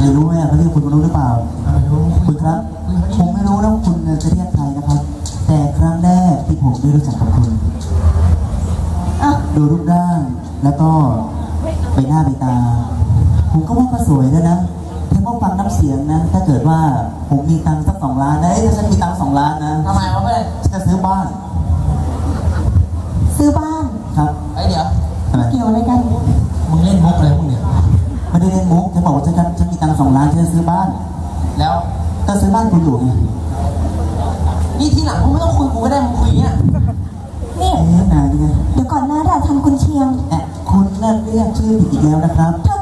เนี่ยเขาเรียกคุณรู้หรือเปล่าไม่รู้คุณครับ ผมไม่รู้นะว่าคุณจะเรียกใครนะครับ แต่ครั้งแรกที่ผมได้รู้จักกับคุณอะดูรูปร่างแล้วก็ไปหน้าไปตา ผมก็ว่าก็สวยแล้วนะถ้าว่าฟังน้ำเสียงนะ ถ้าเกิดว่าผมมีตังค์สักสองล้านนะเอ้ยถ้าฉันมีตังค์สองล้านนะทำไมวะเพื่อนฉันจะซื้อบ้าน ซื้อบ้านครับไอ้เดี๋ยวทำไมเกี่ยวอะไรกันมึงเล่นมุกอะไรพว ฉันบอกว่าฉันฉันมีตังค์สองล้านฉันจะซื้อบ้าน แล้วก็ซื้อบ้านคุณอยู่ไงนี่ทีหลังมึงไม่ต้องคุยกูก็ได้มึงคุยอย่างเงี้ยนี่เอ๊ะนายนี่ไงเดี๋ยวก่อนนะราชันคุณเชียง แอะคุณนั่นเรียกชื่อผิดอีกแล้วนะครับ เธอ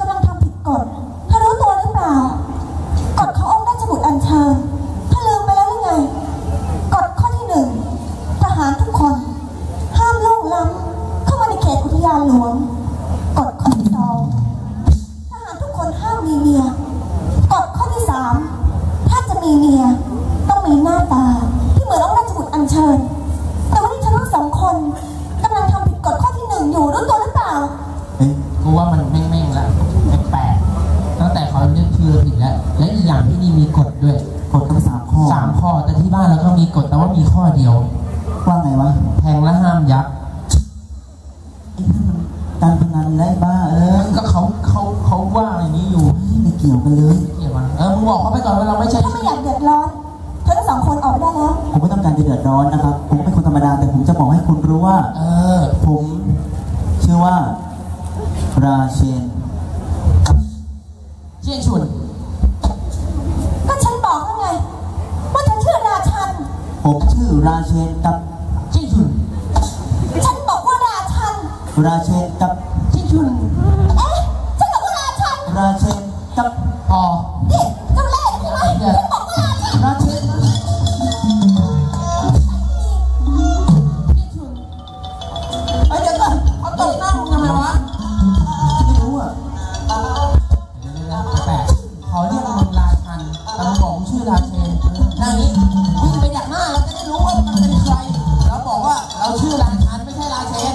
มมีเมียกฎข้อที่สามถ้าจะมีเมียต้องมีหน้าตา ที่เหมือนองค์ราชบุตรอัญเชิญ แต่วันนี้เธอทั้งสองคนกำลังทำผิดกฎข้อที่หนึ่งอยู่รู้ตัวหรือเปล่าเฮ้ยกูว่ามันแม่งๆละแปลกๆตั้งแต่เขาเรียกชื่อผิดแล้ว และอีกอย่างที่นี่มีกฎด้วยกดทั้งสามข้อสามข้อแต่ที่บ้านเราก็มีกฎแต่ว่ามีข้อเดียว ว่าไงวะ แทงและห้ามยัก ไอ้นั่นมันการพนันไร้บ้าเออ ก็เขาเขาเขาว่าอย่างนี้อยู่ ไม่ เกี่ยวกันเลยเกี่ยวมาเออมึงบอกเขาไปก่อนว่าเราไม่ใช่ถ้าไม่อยากเดือดร้อนเธอทั้งสองคนออกไปได้แล้วผมไม่ต้องการจะเดือดร้อนนะครับ ผมเป็นคนธรรมดาแต่ผมจะบอกให้คุณรู้ว่า เออ ผมชื่อว่า ราเชนเชี่ยงชุนก็ฉันบอกแล้วไง ว่าฉันชื่อราชัน ผมชื่อราเชนกับเชี่ยงชุนฉันบอกว่าราชัน ราเชนกับเชี่ยงชุน เอ๊ะฉันบอกว่าราชัน ราเชน หน้ามึงทำไมวะไม่รู้อะแปลกขอเรียกมึงราชันแต่มึงบอกมึงชื่อราเชนนั่งนี้วิ่งไปดักหน้าเราจะได้รู้ว่ามันเป็นใคร เราบอกว่าเราชื่อราชันไม่ใช่ลาเชน